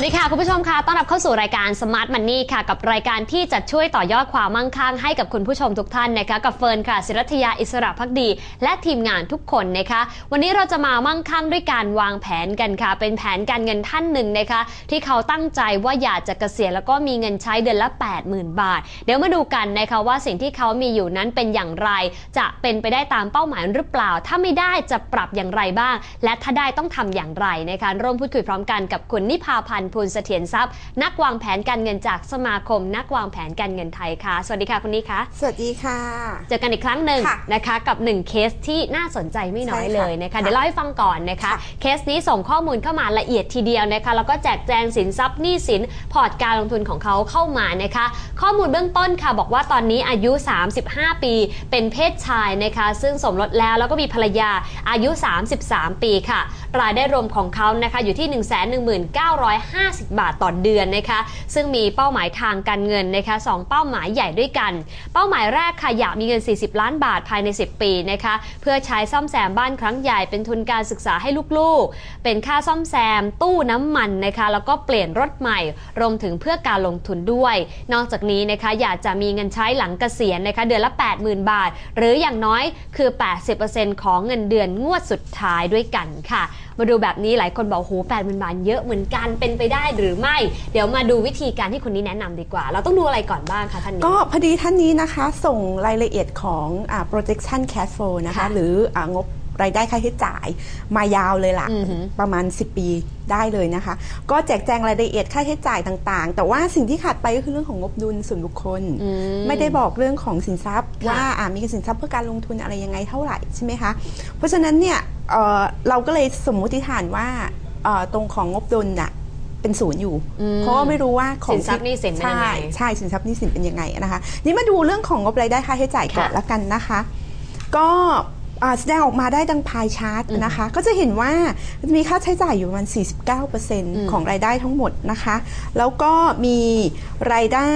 วัสดีค่ะ คุณผู้ชมค่ะ ต้อนรับเข้าสู่รายการ Smart Money ค่ะ กับรายการที่จะช่วยต่อยอดความมั่งคั่งให้กับคุณผู้ชมทุกท่านนะคะ กับเฟิร์นค่ะ ศิรัทยาอิสระพักดี และทีมงานทุกคนนะคะ วันนี้เราจะมามั่งคั่งด้วยการวางแผนกันค่ะ เป็นแผนการเงินท่านหนึ่งนะคะ ที่เขาตั้งใจว่าอยากจะเกษียณแล้วก็มีเงินใช้เดือนละ 80,000 บาท เดี๋ยวมาดูกันนะคะว่าสิ่งที่เขามีอยู่นั้นเป็นอย่างไร จะเป็นไปได้ตามเป้าหมายหรือเปล่า ถ้าไม่ได้จะปรับอย่างไรบ้าง และถ้าได้ต้องทำอย่างไรนะคะ ร่วมพูดคุยพร้อมกันกับคุณนิพาพันธ์ภูลเสถียรทรัพย์ นักวางแผนการเงินจากสมาคม นักวางแผนการเงินไทยค่ะ สวัสดีค่ะคุณนิคะสวัสดีค่ะ เจอกันอีกครั้งหนึ่งค่ะนะคะกับหนึ่งเคสที่น่าสนใจไม่น้อยใช่ค่ะเลยนะคะค่ะเดี๋ยวเล่าให้ฟังก่อนนะคะค่ะเคสนี้ส่งข้อมูลเข้ามาละเอียดทีเดียวนะคะแล้วก็แจกแจงสินทรัพย์หนี้สินพอร์ตการลงทุนของเขาเข้ามานะคะข้อมูลเบื้องต้นค่ะบอกว่าตอนนี้อายุ 35 ปี เป็นเพศชายนะคะซึ่งสมรสแล้วแล้วก็มีภรรยาอายุ 33 ปีค่ะ รายได้รวมของเขานะคะอยู่ที่50 บาทต่อเดือนนะคะ ซึ่งมีเป้าหมายทางการเงินนะคะสองเป้าหมายใหญ่ด้วยกัน เป้าหมายแรกค่ะอยากมีเงิน 40 ล้านบาทภายใน 10 ปีนะคะเพื่อใช้ซ่อมแซมบ้านครั้งใหญ่เป็นทุนการศึกษาให้ลูกๆ เป็นค่าซ่อมแซม ตู้น้ำมันนะคะแล้วก็เปลี่ยนรถใหม่ รวมถึงเพื่อการลงทุนด้วย นอกจากนี้นะคะอยากจะมีเงินใช้หลังเกษียณนะคะเดือนละ 80,000 บาท หรืออย่างน้อยคือ 80%ของเงินเดือนงวดสุดท้ายด้วยกันค่ะ มาดูแบบนี้หลายคนบอกโหแปดหมื่นบาทเยอะเหมือนกันเป็นไปได้หรือไม่ เดี๋ยวมาดูวิธีการที่คนนี้แนะนำดีกว่า เราต้องดูอะไรก่อนบ้างคะท่านนี้ ก็พอดีท่านนี้นะคะส่งรายละเอียดของอ่า projection cash flow นะคะค่ะหรืออางบรายได้ค่าใช้จ่ายมายาวเลยล่ะอือหือประมาณ 10 ปีได้เลยนะคะ ก็แจกแจงรายละเอียดค่าใช้จ่ายต่างๆ แต่ว่าสิ่งที่ขาดไปก็คือเรื่องของงบดุลส่วนบุคคลอืมไม่ได้บอกเรื่องของสินทรัพย์ค่ะว่าอ่ามีสินทรัพย์เพื่อการลงทุนอะไรยังไงเท่าไหร่ใช่ไหมคะ เพราะฉะนั้นเนี่ยเอ่อเราก็เลยสมมุติฐานว่าเอ่อตรงของงบดุลน่ะ เป็นศูนย์อยู่อืมเพราะว่าไม่รู้ว่าของสินทรัพย์หนี้สินเป็นยังไงใช่ใช่สินทรัพย์หนี้สินเป็นยังไงนะคะ นี่มาดูเรื่องของงบรายได้ค่าใช้จ่ายก่อนค่ะละกันนะคะ ก็อ่าแสดงออกมาได้ดังพายชาร์ตนะคะ ก็จะเห็นว่าจะมีค่าใช้จ่ายอยู่ประมาณ 49%ของรายได้ทั้งหมดนะคะ แล้วก็มีรายได้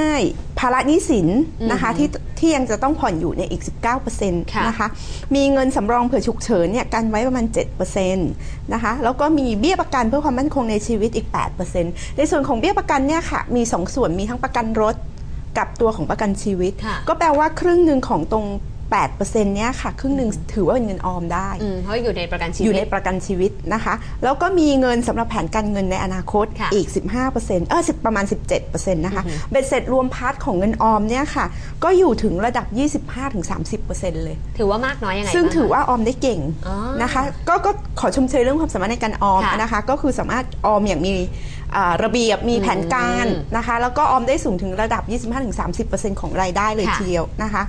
ภาระหนี้สินนะคะที่ ที่ยังจะต้องผ่อนอยู่ในยอีก 19%นะคะมีเงินสำรองเผื่อฉุกเฉินเนี่ยกันไว้ประมาณ 7%นะคะแล้วก็มีเบี้ยประกันเพื่อความมั่นคงในชีวิตอีก 8%ในส่วนของเบี้ยประกันเนี่ยค่ะมี 2 ส่วนมีทั้งประกันรถกับตัวของประกันชีวิตค่ะก็แปลว่าครึ่งหนึ่งของตรง 8%เนี่ยค่ะ ครึ่งหนึ่งถือว่าเป็นเงินออมได้อืมเพราะอยู่ในประกันชีอยู่วิในตประกันชีวิตนะคะ แล้วก็มีเงินสำหรับแผนการเงินในอนาคตค่ะอีก 15%เออ10ประมาณ 17%นะคะเบ็ดเสร็จรวมพาร์ทของเงินออมเนี่ยค่ะ ก็อยู่ถึงระดับ 25-30%เลย ถือว่ามากน้อยยังไงซึ่งบ้ถือว่าออมได้เก่งอ๋อนะคะ ก็ก็ขอชมเชยเรื่องความสามารถในการออมค่ะนะคะ ก็คือสามารถออมอย่างมีอ่า ระเบียบมีแผนการนะคะแล้วก็ออมได้สูงถึงระดับ 25-30%ของรายได้เลยค่ะทีเดียวนะคะ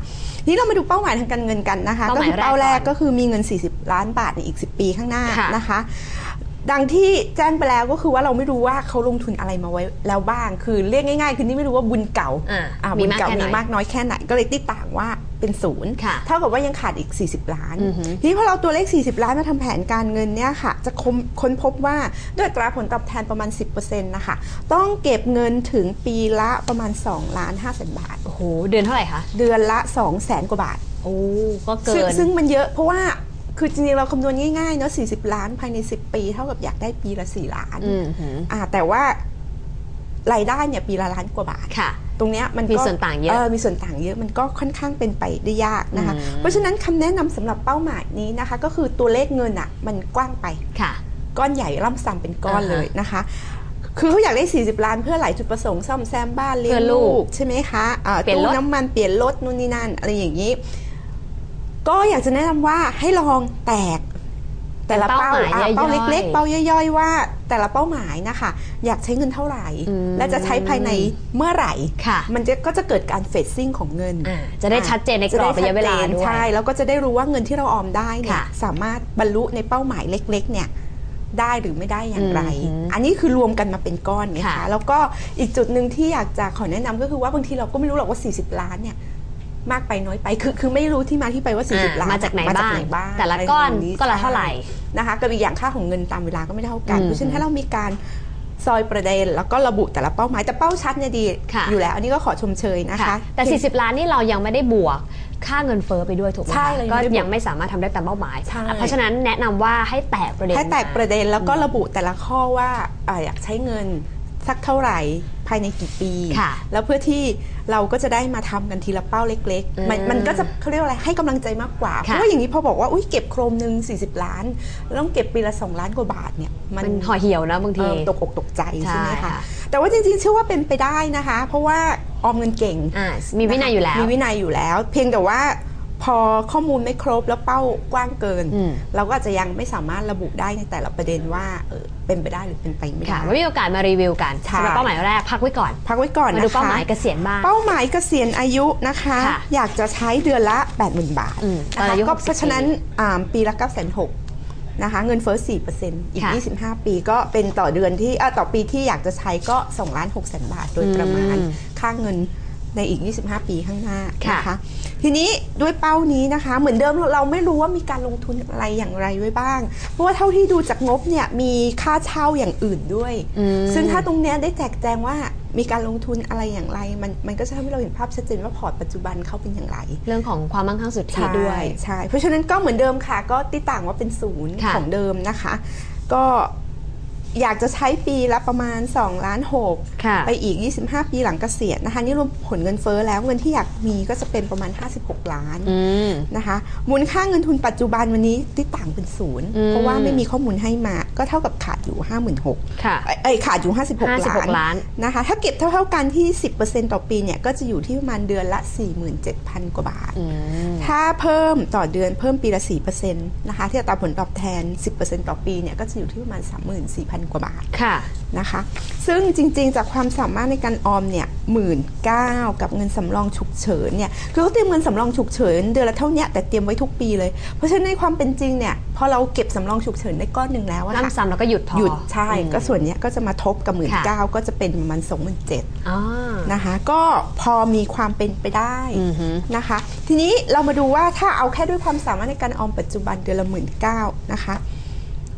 นี่เรามาดูเป้าหมายทางการเงินกันนะคะเป้าหก็มายคือเป้าแรแรกกก่อนก็คือมีเงิน 40 ล้านบาทในอีก 10 ปีข้างหน้าค่ะนะคะ ดังที่แจ้งไปแล้วก็คือว่าเราไม่รู้ว่าเขาลงทุนอะไรมาไว้แล้วบ้าง คือเรียกง่ายๆ คือนี่ไม่รู้ว่าบุญเก่าอ่าอ่ามีบุญมากเก่าแค่ไหนมีมากน้อยแค่ไหนก็เลยติดต่างว่าเป็นศูนย์ค่ะเท่ากับว่ายังขาดอีก 40 ล้านอือหือทีนี้พอเราตัวเลข 40 ล้านมาทำแผนการเงินเนี่ยค่ะ จะค้นค้นพบว่าด้วยอัตราผลตอบแทนประมาณ 10%นะคะ ต้องเก็บเงินถึงปีละประมาณ2ล้าน5แสนบาท โอ้โห เดือนเท่าไหร่คะ เดือนละ2แสนกว่าบาทโอ้ก็เกิซึ่งนซึ่งมันเยอะเพราะว่า คือจริงๆเราคำนวณง่ายๆเนาะ40 ล้านภายใน 10 ปี เท่ากับอยากได้ปีละ 4 ล้านอืมหืออ่าแต่ว่ารายได้เนี่ยปีละล้านกว่าบาทค่ะ ตรงเนี้ยมันก็มีส่วนต่างเยอะมีส่วนต่างเยอะมันก็ค่อนข้างเป็นไปได้ยากนะคะอืมเพราะฉะนั้นคำแนะนำสำหรับเป้าหมายนี้นะคะ ก็คือตัวเลขเงินอะมันกว้างไปค่ะ ก้อนใหญ่ล่ำซ้ำเป็นก้อนอ่าฮะเลยนะคะคือเขาอยากได้ 40 ล้านเพื่อหลายจุดประสงค์ซ่อมแซมบ้านเลี้ยเพื่งอลูลูกกใช่ไหมคะอ่าเปลี่ยนรถตู้น้ำมันเปลี่ยนรถนู่นนี่นั่นอะไรอย่างนี้ ก็อยากจะแนะนำว่าให้ลองแตก แต่ละเป้าเป้าหมายอะย่อยๆเป้าเล็ก ๆ เป้าย่อยๆว่า แต่ละเป้าหมายนะคะ อยากใช้เงินเท่าไหร่อืมและจะใช้ภายในเมื่อไหร่ค่ะมันจะก็จะเกิดการเฟดซิ่งของเงินอ่าจะได้ชัดเจนในกรอบระยะเวลาด้วยใช่แล้วก็จะได้รู้ว่าเงินที่เราออมได้เนี่ยค่ะสามารถบรรลุในเป้าหมายเล็ก ๆ เนี่ยได้หรือไม่ได้อย่างไรอืมอันนี้คือรวมกันมาเป็นก้อนไงค่ะคะ แล้วก็อีกจุดหนึ่งที่อยากจะขอแนะนำก็คือว่าบางทีเราก็ไม่รู้หรอกว่า 40 ล้านเนี่ย มากไปน้อยไป คือคือไม่รู้ที่มาที่ไปว่า 40อ่าล้านมาจากไหนมาจากบ้างไหนบ้างแต่ละไรก้อนแบบก็ละเท่าไหร่ใช่นะคะกับอีกอย่างค่าของเงินตามเวลาก็ไม่เท่ากันอืมเพราะฉะนั้นถ้าเรามีการซอยประเด็นแล้วก็ระบุแต่ละเป้าหมายแต่เป้าชัดเนี่ยดีค่ะอยู่แล้ว อันนี้ก็ขอชมเชยนะคะค่ะแต่ 40 ล้านนี่เรายังไม่ได้บวกค่าเงินเฟ้อไปด้วยถูกไหมใช่คะเรายังก็ไม่ได้บวกยังไม่สามารถทำได้ตามเป้าหมายใช่เพราะฉะนั้นแนะนำว่าให้แตกประเด็นให้แตกมาประเด็นแล้วก็ระบุแต่ละข้อว่าอ่าอยากใช้เงิน สักเท่าไหร่ภายในกี่ปีค่ะแล้วเพื่อที่เราก็จะได้มาทำกันทีละเป้าเล็กๆ มันอืมมันก็จะเขาเรียกว่าอะไรให้กำลังใจมากกว่า เพค่ะราะว่าอย่างนี้พอบอกว่าอุ้ยเก็บโครมหนึ่ง40 ล้าน แล้วต้องเก็บปีละ 2 ล้านกว่าบาทเนี่ยมันห่อเหี่ยวนะบางเอทีอตกอกตกใจใช่ไหมใช่คะค่ะแต่ว่าจริงๆ เชื่อว่าเป็นไปได้นะคะ เพราะว่าออมเงินเก่งอ่ามีวินัยอยู่แล้วมีวินัยอยู่แล้ว เพียงแต่ว่า พอข้อมูลไม่ครบแล้วเป้ากว้างเกินอืมเราก็อาจจะยังไม่สามารถระบุได้ในแต่ละประเด็นว่าเออเป็นไปได้หรือเป็นไปไม่ค่ะได้ไว้มีโอกาสมารีวิวกันใช่สำหรับเป้าหมายแรกพักไว้ก่อน พักไว้ก่อนมานะคะดูเป้าหมายเกษียณบ้างเป้าหมายเกษียณอายุนะคะค่ะอยากจะใช้เดือนละ 80,000 บาทอืมตนะอนคะอายุก็60เพราะฉะนั้นอ่าปีละ9 6 0 0นะคะเงินเฟ้อ 4%อีกค่ะ25 ปีก็เป็นต่อเดือนที่เอ่อต่อปีที่อยากจะใช้ก็2ล้าน6แสนบาท โดยประมาณอืมค่าเงินในอีก 25 ปีข้างหน้าค่ะนะคะ ทีนี้ด้วยเป้านี้นะคะ เหมือนเดิมเราไม่รู้ว่ามีการลงทุนอะไรอย่างไรไว้บ้าง เพราะว่าเท่าที่ดูจากงบเนี่ยมีค่าเช่าอย่างอื่นด้วยอืมซึ่งถ้าตรงเนี้ยได้แจกแจงว่ามีการลงทุนอะไรอย่างไร มันมันก็จะทำให้เราเห็นภาพชัดเจนว่าพอร์ตปัจจุบันเขาเป็นอย่างไร เรื่องของความมั่งคั่งสุทธิด้วยใช่เพราะฉะนั้นก็เหมือนเดิมค่ะ ก็ติต่างว่าเป็นศูนย์ค่ะของเดิมนะคะ ก็ อยากจะใช้ปีละประมาณ2ล้าน6ค่ะไปอีก 25 ปีหลังเกษียณนะคะ นี่รวมผลเงินเฟ้อแล้วเงินที่อยากมีก็จะเป็นประมาณ 56 ล้านอืมนะคะ มูลค่าเงินทุนปัจจุบันวันนี้ที่ต่างเป็นศูนย์อืมเพราะว่าไม่มีข้อมูลให้มาก็เท่ากับขาดอยู่ 56,000ค่ะเอ้ยเอ้ยขาดอยู่ 56 ล้าน56ล้านนะคะ ถ้าเก็บเท่าๆกันที่ 10%ต่อปีเนี่ยก็จะอยู่ที่ประมาณเดือนละ 47,000 กว่าบาทอืมถ้าเพิ่มต่อเดือนเพิ่มปีละ4%นะคะที่อัตราผลตอบแทน 10%ต่อปีเนี่ยก็จะอยู่ที่ประมาณ 34,000กว่าบาทค่ะนะคะ ซึ่งจริงๆ จากความสามารถในการออมเนี่ยหมื่นเก้ากับเงินสำรองฉุกเฉินเนี่ยคือเขาเตรียมเงินสำรองฉุกเฉินเดือนละเท่าเนี้ยแต่เตรียมไว้ทุกปีเลย เพราะฉะนั้นในความเป็นจริงเนี่ยพอเราเก็บสำรองฉุกเฉินได้ก้อนหนึ่งแล้วอะค่ะล่ำซ้ำแล้วก็หยุดพอหยุดใช่อืมก็ส่วนเนี้ยก็จะมาทบกับหมื่นค่ะเก้าก็จะเป็นประมาณสองหมื่นเจ็ดอ๋อนะคะ ก็พอมีความเป็นไปได้อือฮึนะคะ ทีนี้เรามาดูว่าถ้าเอาแค่ด้วยความสามารถในการออมปัจจุบันเดือนละหมื่นเก้านะคะ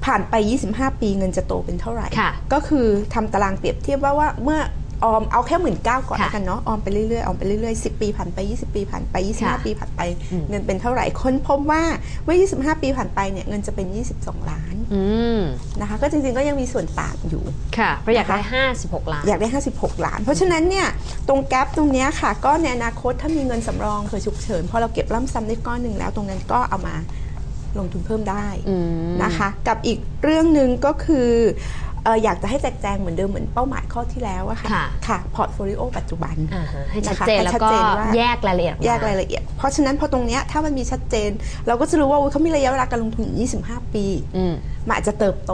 ผ่านไป 25 ปีเงินจะโตเป็นเท่าไหร่ค่ะก็คือทำตารางเปรียบเทียบว่าว่าเมื่อออมเอาแค่หมื่นเก้าก่อนค่ะแล้วกันเนาะออมไปเรื่อยๆออมไปเรื่อยๆ10ปีผ่านไป 20 ปีผ่านไปค่ะ25 ปีผ่านไปอืมเงินเป็นเท่าไหร่ค้นพบว่าเมื่อ 25 ปีผ่านไปเนี่ยเงินจะเป็น 22 ล้านอืมนะคะ ก็จริงๆก็ยังมีส่วนต่างอยู่ค่ะประหยัดได้นะคะ56 ล้าน อยากได้ 56 ล้าน เพราะฉะนั้นเนี่ยตรงแกลบตรงเนี้ยค่ะ ก็ในอนาคตถ้ามีเงินสำรองเผื่อฉุกเฉินพอเราเก็บล่ำซ้ำได้ก้อนหนึ่งแล้วตรงนั้นก็เอามา ลงทุนเพิ่มได้อืมนะคะ กับอีกเรื่องหนึ่งก็คือเอ่ออยากจะให้แจกแจงเหมือนเดิมเหมือนเป้าหมายข้อที่แล้วอะค่ะค่ะค่ะพอร์ตโฟลิโอปัจจุบันอ่าฮะให้ชัดนะคะเจนให้แล้วชัดก็เจนว่าแยกรายละเอียดออมแยกรายละเอียด เพราะฉะนั้นพอตรงเนี้ยถ้ามันมีชัดเจน เราก็จะรู้ว่าอุ๊ยเขามีระยะเวลาการลงทุนอยู่25 ปีอืมมันอาจจะเติบโต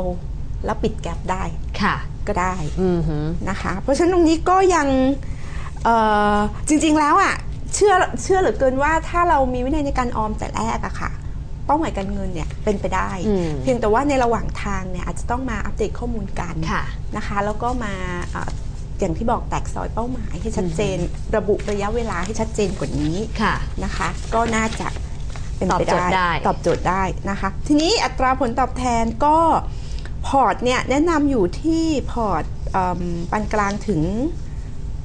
แล้วปิดแกลบได้ค่ะ ก็ได้อืมฮึนะคะ เพราะฉะนั้นตรงนี้ก็ยังเอ่อจริง ๆแล้วอะเชื่อเชื่อเหลือเกินว่าถ้าเรามีวินัยในการออมแต่แรกอะค่ะ เป้าหมายการเงินเนี่ยเป็นไปได้อืมเพียงแต่ว่าในระหว่างทางเนี่ยอาจจะต้องมาอัปเดตข้อมูลกันค่ะนะคะ แล้วก็มาเอ่ออย่างที่บอกแตกซอยเป้าหมายให้ชัดเจน ระบุระยะเวลาให้ชัดเจนกว่านี้ค่ะนะคะ ก็น่าจะเป็นตอบไปโจทย์ได้ ตอบโจทย์ได้นะคะ ทีนี้อัตราผลตอบแทนก็พอร์ตเนี่ยแนะนำอยู่ที่พอร์ตเอิ่มปานกลางถึง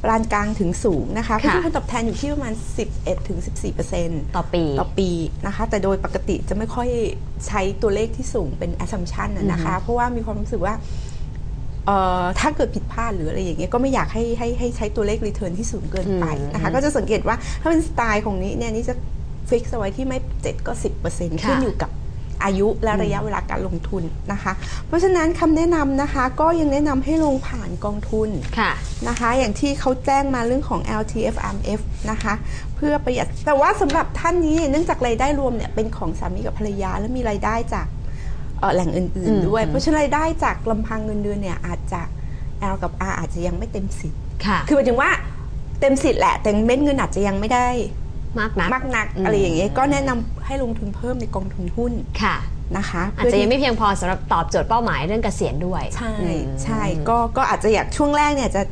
ปานกลางถึงสูงนะคะเพราะที่ผลตอบแทนอยู่ที่ประมาณ 11ถึง14เปอร์เซ็นต์ต่อปีต่อปีนะคะ แต่โดยปกติจะไม่ค่อยใช้ตัวเลขที่สูงเป็น assumption นะนะคะ เพราะว่ามีความรู้สึกว่าเอ่อถ้าเกิดผิดพลาดหรืออะไรอย่างเงี้ยก็ไม่อยากให้ให้ให้ใช้ตัวเลข return ที่สูงเกินไปนะคะอืมก็จะสังเกตว่าถ้าเป็นสไตล์ของนี้เนี่ยนี่จะฟิกเอาไว้ที่ไม่ 7 ก็ 10%ขึ้นอยู่กับ อายุและระยะเวลาการลงทุนนะคะ เพราะฉะนั้นคำแนะนำนะคะก็ยังแนะนำให้ลงผ่านกองทุนค่ะนะคะ อย่างที่เขาแจ้งมาเรื่องของ LTF RMF นะคะ เพื่อประหยัดแต่ว่าสำหรับท่านนี้เนื่องจากรายได้รวมเนี่ยเป็นของสามีกับภรรยาและมีรายได้จากเอ่อแหล่งอื่นอืมๆด้วย เพราะฉะนั้นรายได้จากลำพังเงินเดือนเนี่ยอาจจะ L กับ R อาจจะยังไม่เต็มสิทธิ์ค่ะคือหมายถึงว่าเต็มสิทธิ์แหละแต่เม็ดเงินอาจจะยังไม่ได้มากนักมากนักอืมอะไรอย่างเงี้ยก็แนะนำ ให้ลงทุนเพิ่มในกองทุนหุ้นค่ะนะคะอาจจะยังไม่เพียงพอสำหรับตอบโจทย์เป้าหมายเรื่องเกษียณด้วย ใช่อืมใช่ก็ก็อาจจะอยากช่วงแรกเนี่ยจะ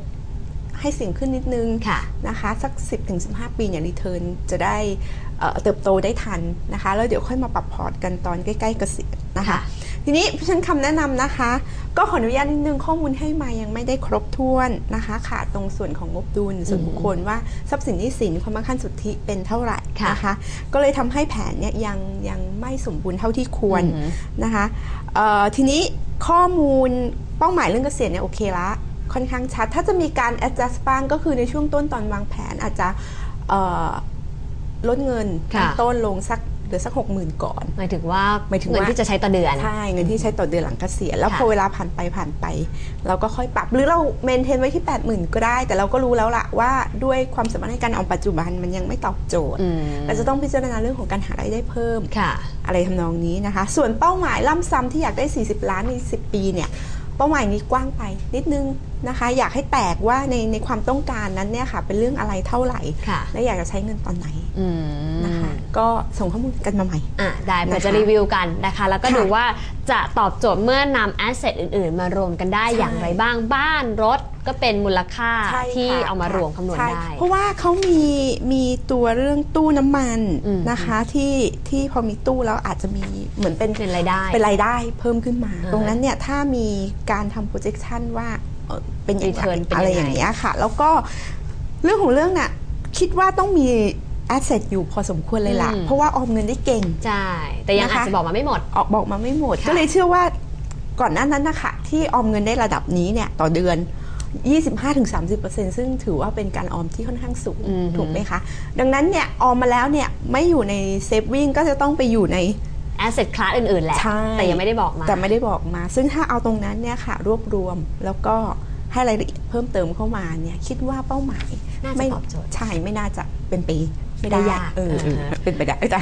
ให้เสี่ยงขึ้นนิดนึงค่ะนะคะสัก 10-15 ปีเนี่ยรีเทิร์นจะได้เอ่อเติบโตได้ทันนะคะ แล้วเดี๋ยวค่อยมาปรับพอร์ตกันตอนใกล้ๆเกษียณนะคะค่ะ ทีนี้เพราะฉะนันคำแนะนำนะคะ ก็ขออนุญาตนิดนึงข้อมูลให้มายังไม่ได้ครบถ้วนนะคะ ขาดตรงส่วนของงบดุลส่วนบุคคลว่าทรัพย์สินหนี้สินความมั่งคั่งสุทธิเป็นเท่าไหร่ค่ะนะคะ ก็เลยทำให้แผนเนี่ยยังยังไม่สมบูรณ์เท่าที่ควรอือหือนะคะเอ่อทีนี้ข้อมูลเป้าหมายเรื่องเกษียณเนี่ยโอเคละค่อนข้างชัด ถ้าจะมีการ adjust บ้างก็คือในช่วงต้นตอนวางแผนอาจจะเอ่อลดเงินค่ะตั้งต้นลงสัก เหลือสักหกหมื่นก่อน หมายถึงว่าหมายถึงเงินว่า ที่จะใช้ต่อเดือน ใช่เงินที่ใช้ต่อเดือนหลังเกษียณแล้วค่ะพอเวลาผ่านไปผ่านไป เราก็ค่อยปรับหรือเราเมนเทนไว้ที่ 8 0,000 ก็ได้ แต่เราก็รู้แล้วล่ะว่าด้วยความสามารถในการออมปัจจุบันมันยังไม่ตอบโจทย์อืมเราจะต้องพิจารณาเรื่องของการหารายได้เพิ่ม ค่ะ อะไรทำนองนี้นะคะ ส่วนเป้าหมายล่ำซ้ำที่อยากได้ 40 ล้านใน 10 ปีเนี่ย เป้าหมายนี้กว้างไปนิดนึง นะคะ อยากให้แตกว่าในในความต้องการนั้นเนี่ยค่ะ เป็นเรื่องอะไรเท่าไหร่ค่ะและอยากจะใช้เงินตอนไหนอืมนะคะ ก็ส่งข้อมูลกันมาใหม่อะได้เผื่อนะคะจะรีวิวกันนะคะ แล้วก็ค่ะดูว่าจะตอบโจทย์เมื่อนำแอสเซทอื่น ๆ มารวมกันได้ใช่อย่างไรบ้างบ้านรถก็เป็นมูลค่าใช่ที่ค่ะเอามารวมคำนวณใช่ได้ เพราะว่าเขามีมีตัวเรื่องตู้น้ำมันอืมนะคะที่ที่พอมีตู้แล้วอาจจะมีเหมือนเป็นเป็นรายได้เป็นรายได้เพิ่มขึ้นมาอ่าตรงนั้นเนี่ยถ้ามีการทำ projection ว่า เอ่อเป็นอย่างไร Return เป็นยังไง อะไรอย่างเงี้ยค่ะ แล้วก็เรื่องของเรื่องน่ะคิดว่าต้องมี asset อยู่พอสมควรเลยล่ะอืมเพราะว่าออมเงินได้เก่ง ใช่ แต่ยังนะคะอาจจะบอกมาไม่หมด ออกบอกมาไม่หมด ค่ะ ก็เลยเชื่อว่าก่อนหน้านั้นนะคะที่ออมเงินได้ระดับนี้เนี่ยต่อเดือน 25-30%ซึ่งถือว่าเป็นการออมที่ค่อนข้างสูงอืมถูกไหมคะ ดังนั้นเนี่ยออมมาแล้วเนี่ยไม่อยู่ในเซฟวิ่งก็จะต้องไปอยู่ใน แอสเซทคลาสอื่นๆแหละ ใช่ แต่ยังไม่ได้บอกมา แต่ไม่ได้บอกมา ซึ่งถ้าเอาตรงนั้นเนี่ยค่ะ รวบรวมแล้วก็ให้รายละเอียดเพิ่มเติมเข้ามาเนี่ยคิดว่าเป้าหมายน่าจะไม่ตอบโจทย์ ใช่ไม่น่าจะเป็นปี ไม่ไม่ได้ยากเออเอออ่าฮะเป็นไปได้จ้ะ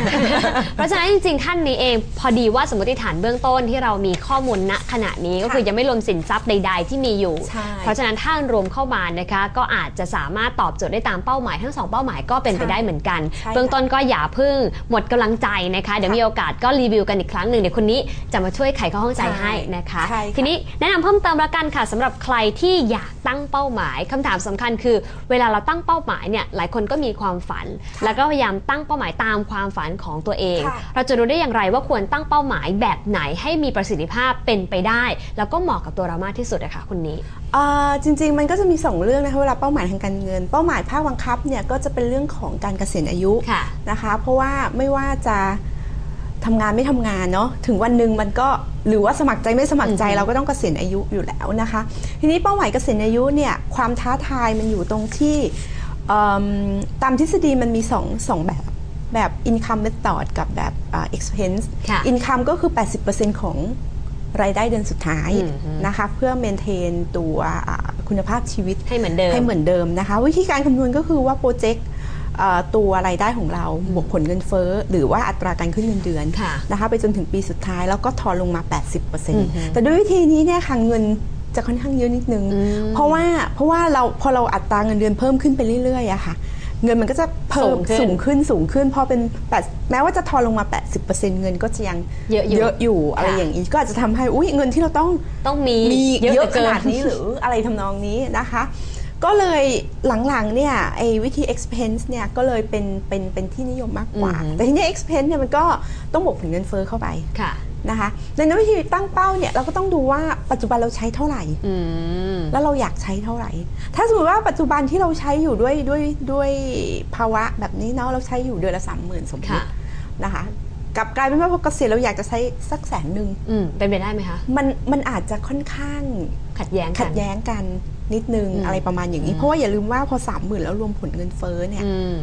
เพราะฉะนั้นจริงๆท่านนี้เอง พอดีว่าสมมติฐานเบื้องต้นที่เรามีข้อมูลณขณะนี้ก็คือยังไม่รวมสินทรัพย์ใด ๆ ที่มีอยู่ใช่เพราะฉะนั้นถ้ารวมเข้ามานะคะ ก็อาจจะสามารถตอบโจทย์ได้ตามเป้าหมายทั้งสองเป้าหมายก็เป็นไปใช่ได้เหมือนกันใช่เบื้องต้นก็อย่าเพึ่งหมดกำลังใจนะคะเดี๋ยวค่ะมีโอกาสก็รีวิวกันอีกครั้งหนึ่งเดี๋ยวคนนี้จะมาช่วยไขข้อข้องใจใช่ให้นะคะใช่ค่ะทีนี้แนะนำเพิ่มเติมแล้วกันค่ะสำหรับใครที่อยากตั้งเป้าหมายคำถามสำคัญคือ เวลาเราตั้งเป้าหมายเนี่ยหลายคนก็มีความฝัน แล้วก็พยายามตั้งเป้าหมายตามความฝันของตัวเองค่ะเราจะรู้ได้อย่างไรว่าควรตั้งเป้าหมายแบบไหนให้มีประสิทธิภาพเป็นไปได้ แล้วก็เหมาะกับตัวเรามากที่สุดอะค่ะคุณนี้เอ่อจริง ๆ มันก็จะมี 2 เรื่องนะคะเวลาเป้าหมายทางการเงิน เป้าหมายภาคบังคับเนี่ยก็จะเป็นเรื่องของการเกษียณอายุค่ะนะคะ เพราะว่าไม่ว่าจะ ทำงานไม่ทำงานเนาะถึงวันหนึ่งมันก็หรือว่าสมัครใจไม่สมัครใจอือฮึเราก็ต้องเกษียณอายุอยู่แล้วนะคะ ทีนี้เป้าหมายเกษียณอายุเนี่ยความท้าทายมันอยู่ตรงที่เอิ่มตามทฤษฎีมันมี2งแบบแบบ income method กับแบบอ่า expense ค่ะ income ก็คือ 80%ของรายได้เดือนสุดท้ายอือฮึนะคะเพื่อ maintain ตัวอ่าคุณภาพชีวิตให้เหมือนเดิมให้เหมือนเดิมนะคะ วิธีการคำนวณก็คือว่าโปรเจกต์ ตัวรายได้ของเราบวกผลเงินเฟ้อ หรือว่าอัตราการขึ้นเงินเดือนค่ะนะคะไปจนถึงปีสุดท้ายแล้วก็ทอนลงมาอือฮึ80%แต่ด้วยวิธีนี้เนี่ยค่ะเงินจะค่อนข้างเยอะนิดนึงอืมเพราะว่าเพราะว่าเราพอเราอัตราเงินเดือนเพิ่มขึ้นไปเรื่อยๆอะค่ะเงินมันก็จะเพิ่มสูงขึ้นสูงขึ้นสูงขึ้นพอเป็น8แม้ว่าจะทอนลงมา 80%เงินก็จะยังเยอะอยู่เยอะอยู่อะไรค่ะอย่างนี้ก็อาจจะทำให้อุ้ยเงินที่เราต้องต้องมีมีเยอะเยเหลือะอขเกินนาดนี้หรืออะไรทำนองนี้นะคะ ก็เลยหลังๆเนี่ยไอ้วิธี expense เนี่ยก็เลยเป็นเป็นเป็นที่นิยมมากกว่า อือฮึแต่ทีนี้ expense เนี่ยมันก็ต้องบวกผลเงินเฟ้อเข้าไปค่ะ นะคะดังนั้นวิธีตั้งเป้าเนี่ยเราก็ต้องดูว่าปัจจุบันเราใช้เท่าไหร่ อืม แล้วเราอยากใช้เท่าไหร่ ถ้าสมมติว่าปัจจุบันที่เราใช้อยู่ด้วยด้วยด้วยภาวะแบบนี้เนาะเราใช้อยู่เดือนละสามหมื่นสมมค่ะ ตินะคะ กลับกลายเป็นว่าพอเกษียณเราอยากจะใช้สักแสนหนึ่งอืมเป็นไปได้ไหมคะ มันมันอาจจะค่อนข้างขัดแย้งกันขัดแย้งกันนิดนึงอืมอะไรประมาณอย่างนี้อืมเพราะว่าอย่าลืมว่าพอสามหมื่นแล้วรวมผลเงินเฟ้อเนี่ยอืม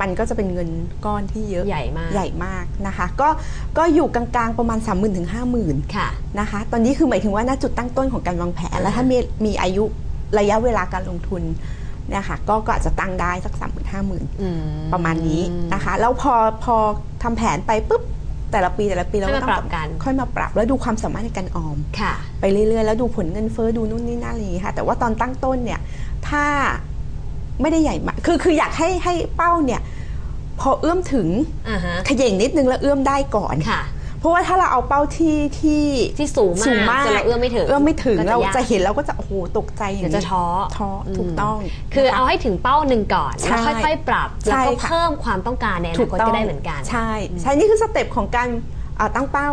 มันก็จะเป็นเงินก้อนที่เยอะใหญ่มากใหญ่มากนะคะ ก็ก็อยู่กลางๆประมาณ 3 0,000ื่นถึงห้าหมื่นค่ะนะคะ ตอนนี้คือหมายถึงว่าณจุดตั้งต้นของการวางแผน แล้วถ้ามีมีอายุระยะเวลาการลงทุนเนะคะก็ก็อาจจะตั้งได้สักสามหมื่นห้าหมื่นอืมประมาณนี้นะคะ แล้วพอพอทำแผนไปปุ๊บ แต่ละปีแต่ละปีเราค่อยก็มาต้องปรับกันค่อยมาปรับแล้วดูความสามารถในการออมค่ะ ไปเรื่อยๆ แล้วดูผลเงินเฟ้อดูนู่นนี่นั่นอะไรอย่างนี้ค่ะ แต่ว่าตอนตั้งต้นเนี่ยถ้าไม่ได้ใหญ่มากคือคืออยากให้ให้เป้าเนี่ย พอเอื้อมถึงอ่าฮะขย่งนิดนึงแล้วเอื้อมได้ก่อนค่ะ เพราะว่าถ้าเราเอาเป้าที่ที่ที่สูงมากสูงมากจนเราเอื้อมไม่ถึงเอื้อมไม่ถึงก็เรายก จะเห็นเราก็จะโอ้โหตกใจอย่างเดี๋ยวนี้จะท้อท้ออืมถูกต้องคือนะคะเอาให้ถึงเป้าหนึ่งก่อนใช่แล้วค่อยๆปรับใช่แล้วก็ค่ะ เพิ่มความต้องการในอนาคตก็ได้เหมือนกัน ใช่ใช่นี่คือสเต็ปของการอ่าตั้งเป้า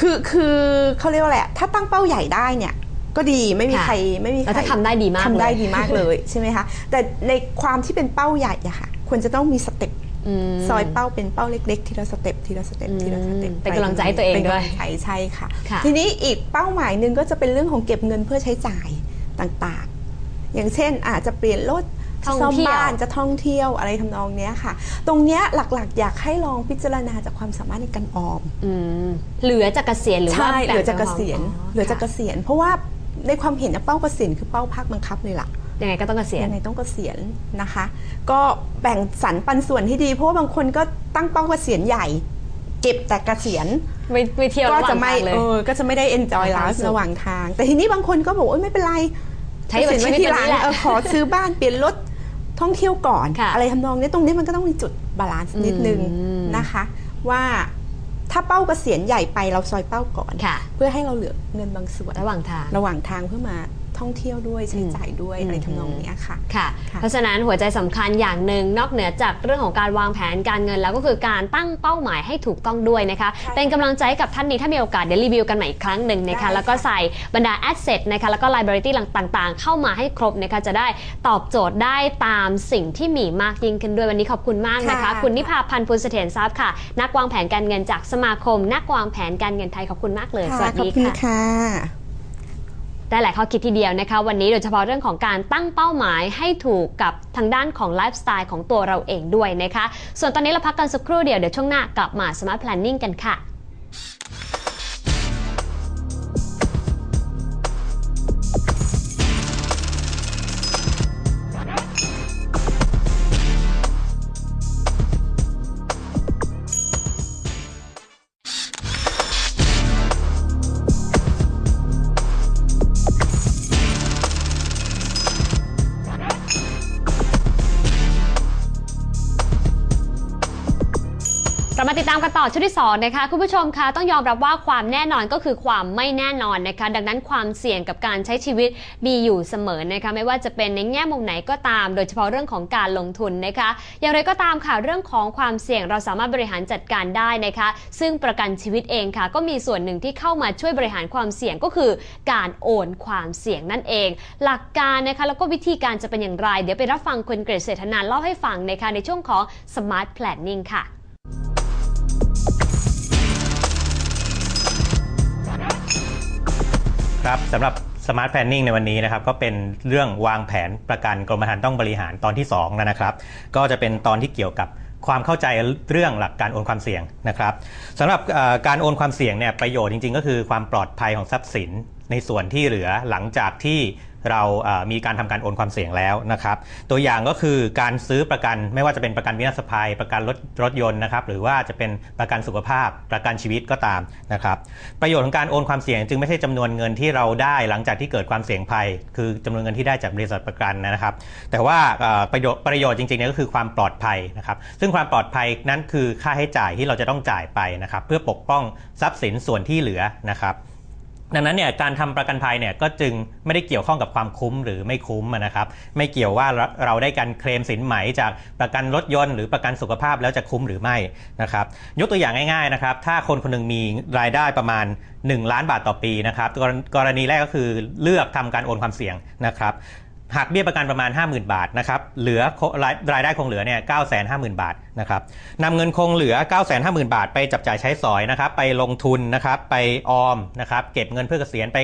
คือคือเขาเรียกว่าอะไรอะถ้าตั้งเป้าใหญ่ได้เนี่ย ก็ดีไม่มีค่ะ ใครไม่มีใครแล้วถ้าทำได้ดีมากทำได้เลย ดีมากเลยใช่ไหมคะแต่ในความที่เป็นเป้าใหญ่อะค่ะควรจะต้องมีสเต็ป ม ซอยเป้าเป็นเป้าเล็ก ๆ ทีละสเต็ปทีละสเต็ปทีละสเต็ปอืมเป็นกำลังใจให้ตัวเองป็นด้วยกำลังใจใช่ค่ะ ค่ะทีนี้อีกเป้าหมายหนึ่งก็จะเป็นเรื่องของเก็บเงินเพื่อใช้จ่ายต่างๆ อย่างเช่นอาจจะเปลี่ยนรถท่องซ่อมเที่ยว บ้านจะท่องเที่ยวอะไรทำนองเนี้ยค่ะ ตรงเนี้ยหลักๆ อยากให้ลองพิจารณาจากความสามารถในการออม อืมเหลือจากเกษียณหรือว่าใช่ แบ่งเหลือจากเกป็นษียณอ๋อเหลือจากเกค่ะษียณ เพราะว่าในความเห็นนะเป้าเกษียณคือเป้าภาคบังคับเลยล่ะ ยังไงก็ต้องเกษียณยังไงต้องเกษียณนะคะ ก็แบ่งสรรปันส่วนที่ดีเพราะว่าบางคนก็ตั้งเป้าเกษียณใหญ่ เก็บแต่เกษียณไม่ไม่เที่ยวก็ระหว่างจะไม่ทางเลยเออก็จะไม่ได้ enjoy หาความ life สุขระหว่างทาง แต่ทีนี้บางคนก็บอกว่าเอ้ยไม่เป็นไรใช้ชีวิตเกษียณไว้ทีหลังแบบนี้แหละเออขอซื้อบ้านเปลี่ยนรถท่องเที่ยวก่อนค่ะอะไรทำนองนี้ตรงนี้มันก็ต้องมีจุดบาลานซ์นิดนึงอืมนะคะ ว่าถ้าเป้าเกษียณใหญ่ไปเราซอยเป้าก่อนค่ะเพื่อให้เราเหลือเงินบางส่วนระหว่างทางระหว่างทางเพื่อมา ท่องเที่ยวด้วยใช้จ่ายด้วยอืมอะไรทำนองเนี้ยค่ะค่ะค่ะ เพราะฉะนั้นหัวใจสำคัญอย่างหนึ่งนอกเหนือจากเรื่องของการวางแผนการเงินแล้วก็คือการตั้งเป้าหมายให้ถูกต้องด้วยนะคะใช่เป็นกำลังใจให้กับท่านนี้ถ้ามีโอกาสเดี๋ยวรีวิวกันใหม่อีกครั้งหนึ่งนะได้คะค่ะแล้วก็ใส่บรรดาแอสเซทนะคะแล้วก็ liability ต่างๆ เข้ามาให้ครบนะคะจะได้ตอบโจทย์ได้ตามสิ่งที่มีมากยิ่งขึ้นด้วยวันนี้ขอบคุณมากนะคะค่ะคุณนิพาพันธ์พูลเสถียรทรัพย์ค่ะ นักวางแผนการเงินจากสมาคม นักวางแผนการเงินไทยขอบคุณมากเลยสวัสขอดีบคุณค่ะค่ะ ได้หลายข้อคิดทีเดียวนะคะ วันนี้โดยเฉพาะเรื่องของการตั้งเป้าหมายให้ถูกกับทางด้านของไลฟ์สไตล์ของตัวเราเองด้วยนะคะ ส่วนตอนนี้เราพักกันสักครู่เดียวเดี๋ยวช่วงหน้ากลับมา Smart Planning กันค่ะ กันต่อช่วงที่2นะคะคุณผู้ชมคะต้องยอมรับว่าความแน่นอนก็คือความไม่แน่นอนนะคะ ดังนั้นความเสี่ยงกับการใช้ชีวิตมีอยู่เสมอนะคะไม่ว่าจะเป็นในแง่มุมไหนก็ตาม โดยเฉพาะเรื่องของการลงทุนนะคะ อย่างไรก็ตามค่ะเรื่องของความเสี่ยงเราสามารถบริหารจัดการได้นะคะ ซึ่งประกันชีวิตเองค่ะ ก็มีส่วนหนึ่งที่เข้ามาช่วยบริหารความเสี่ยงก็คือ การโอนความเสี่ยงนั่นเอง หลักการนะคะแล้วก็วิธีการจะเป็นอย่างไร เดี๋ยวไปรับฟังคุณเกรษเศรษฐนานเล่าให้ฟังนะคะในช่วงของ Smart Planning ค่ะ ครับสำหรับ Smart Planning ในวันนี้นะครับก็เป็นเรื่องวางแผนประกันกรมธรรม์ต้องบริหารตอนที่2แล้วนะครับ ก็จะเป็นตอนที่เกี่ยวกับความเข้าใจเรื่องหลักการโอนความเสี่ยงนะครับสำหรับการโอนความเสี่ยงเนี่ยประโยชน์จริง ๆ ก็คือความปลอดภัยของทรัพย์สินในส่วนที่เหลือหลังจากที่ เรามีการทำการโอนความเสี่ยงแล้วนะครับ ตัวอย่างก็คือการซื้อประกันไม่ว่าจะเป็นประกันวินาศภัย ประกันรถรถยนต์นะครับ หรือว่าจะเป็นประกันสุขภาพ ประกันชีวิตก็ตามนะครับ ประโยชน์ของการโอนความเสี่ยง จึงไม่ใช่จำนวนเงินที่เราได้หลังจากที่เกิดความเสี่ยงภัย คือจำนวนเงินที่ได้จากบริษัทประกันนะครับ แต่ว่าประโยชน์ประโยชน์จริงๆเนี่ยก็คือความปลอดภัยนะครับ ซึ่งความปลอดภัยนั้นคือค่าใช้จ่ายที่เราจะต้องจ่ายไปนะครับ เพื่อปกป้องทรัพย์สินส่วนที่เหลือนะครับ ดังนั้นเนี่ยการทำประกันภัยเนี่ยก็จึงไม่ได้เกี่ยวข้องกับความคุ้มหรือไม่คุ้มนะครับไม่เกี่ยวว่าเราได้การเคลมสินไหมจากประกันรถยนต์หรือประกันสุขภาพแล้วจะคุ้มหรือไม่นะครับยกตัวอย่างง่ายๆนะครับถ้าคนคนหนึงมีรายได้ประมาณ 1 ล้านบาทต่อปีนะครับกรณกรณีแรกก็คือเลือกทำการโอนความเสี่ยงนะครับ หักเบี้ยประกันประมาณ 50,000 บาทนะครับเหลือรายรายได้คงเหลือเนี่ย950,000 บาทนะครับนำเงินคงเหลือ 950,000 บาท ไปจับจ่ายใช้สอยนะครับไปลงทุนนะครับไปออมนะครับเก็บเงินเพื่อเกษียณไป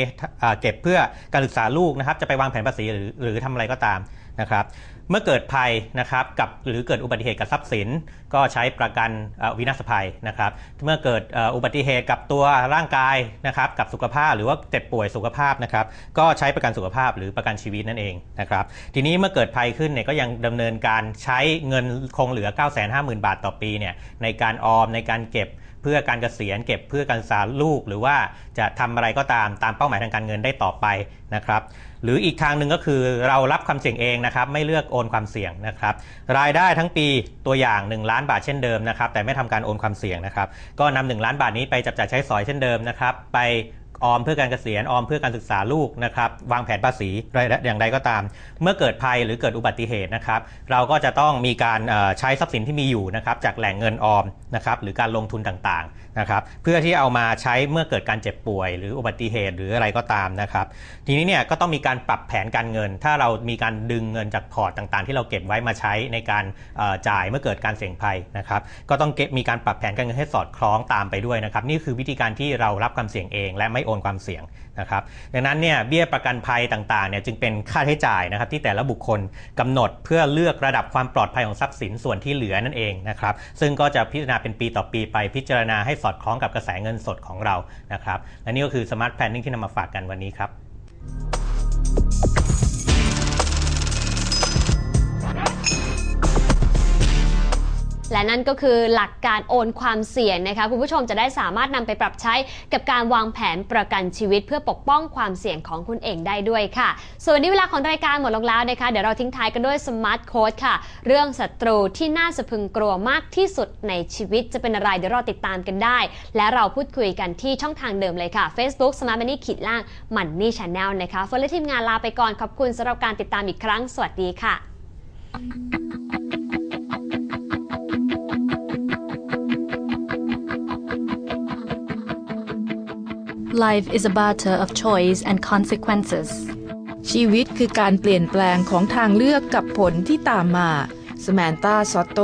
เก็บเพื่อการศึกษาลูกนะครับจะไปวางแผนภาษีหรือหรือทำอะไรก็ตามนะครับ เมื่อเกิดภัยนะครับกับหรือเกิดอุบัติเหตุกับทรัพย์สิน ก็ใช้ประกันวินาศภัยนะครับ เมื่อเกิดอุบัติเหตุกับตัวร่างกายนะครับกับสุขภาพหรือว่าเจ็บป่วยสุขภาพนะครับก็ใช้ประกันสุขภาพหรือประกันชีวิตนั่นเองนะครับทีนี้เมื่อเกิดภัยขึ้นเนี่ยก็ยังดำเนินการใช้เงินคงเหลือ 950,000 บาทต่อปีเนี่ยในการออมในการเก็บ เพื่อการเกษียณเก็บเพื่อการสารลูก หรือว่าจะทำอะไรก็ตามตามเป้าหมายทางการเงินได้ต่อไปนะครับหรืออีกทางหนึ่งก็คือเรารับความเสี่ยงเองนะครับไม่เลือกโอนความเสี่ยงนะครับรายได้ทั้งปีตัวอย่าง 1 ล้านบาทเช่นเดิมนะครับแต่ไม่ทำการโอนความเสี่ยงนะครับก็นำหนึ่งล้านบาทนี้ไปจับจ่ายใช้สอยเช่นเดิมนะครับไป ออมเพื่อการเกษียณออมเพื่อการศึกษาลูกนะครับวางแผนภาษีอย่างใดก็ตาม เมื่อเกิดภัยหรือเกิดอุบัติเหตุนะครับเราก็จะต้องมีการใช้ทรัพย์สินที่มีอยู่นะครับจากแหล่งเงินออมนะครับหรือการลงทุนต่างๆนะครับเพื่อที่เอามาใช้เมื่อเกิดการเจ็บป่วย หรืออุบัติเหตุหรืออะไรก็ตามนะครับทีนี้เนี่ยก็ต้องมีการปรับแผนการเงิน ถ้าเรามีการดึงเงินจากพอร์ตต่างๆ ที่เราเก็บไว้มาใช้ในการจ่ายเมื่อเกิดการเสี่ยงภัยนะครับก็ต้องเก็บมีการปรับแผนการเงินให้สอดคล้องตามไปด้วยนะครับนี่คือวิธีการที่เรารับความเสี่ยงเอง และไม่โอนนความเสี่ยงนะครับดังนั้นเนี่ยเบี้ยประกันภัยต่างๆเนี่ยจึงเป็นค่าใช้จ่ายนะครับที่แต่ละบุคคลกำหนดเพื่อเลือกระดับความปลอดภัยของทรัพย์สินส่วนที่เหลือนั่นเองนะครับซึ่งก็จะพิจารณาเป็นปีต่อปีไปพิจารณาให้สอดคล้องกับกระแสเงินสดของเรานะครับและนี่ก็คือ Smart Planning ที่นำมาฝากกันวันนี้ครับ และนั่นก็คือหลักการโอนความเสี่ยงนะคะคุณผู้ชมจะได้สามารถนำไปปรับใช้กับการวางแผนประกันชีวิต เพื่อปกป้องความเสี่ยงของคุณเองได้ด้วยค่ะ ส่วนนี้เวลาของรายการหมดลงแล้วนะคะเดี๋ยวเราทิ้งท้ายกันด้วยสมาร์ทโค้ดค่ะ เรื่องศัตรูที่น่าสะพึงกลัวมากที่สุดในชีวิตจะเป็นอะไรเดี๋ยวเรอติดตามกันได้ และเราพูดคุยกันที่ช่องทางเดิมเลยค่ะ Facebook Smart Money ขีดล่างมันนี่ชาแนลนะคะเฟิร์นและทีมงานลาไปก่อนขอบคุณสำหรับการติดตามอีกครั้ง สวัสดีค่ะ Life is a matter of choice and consequences. ชีวิตคือการเปลี่ยนแปลงของทางเลือกกับผลที่ตามมาสแมนตาซอตโต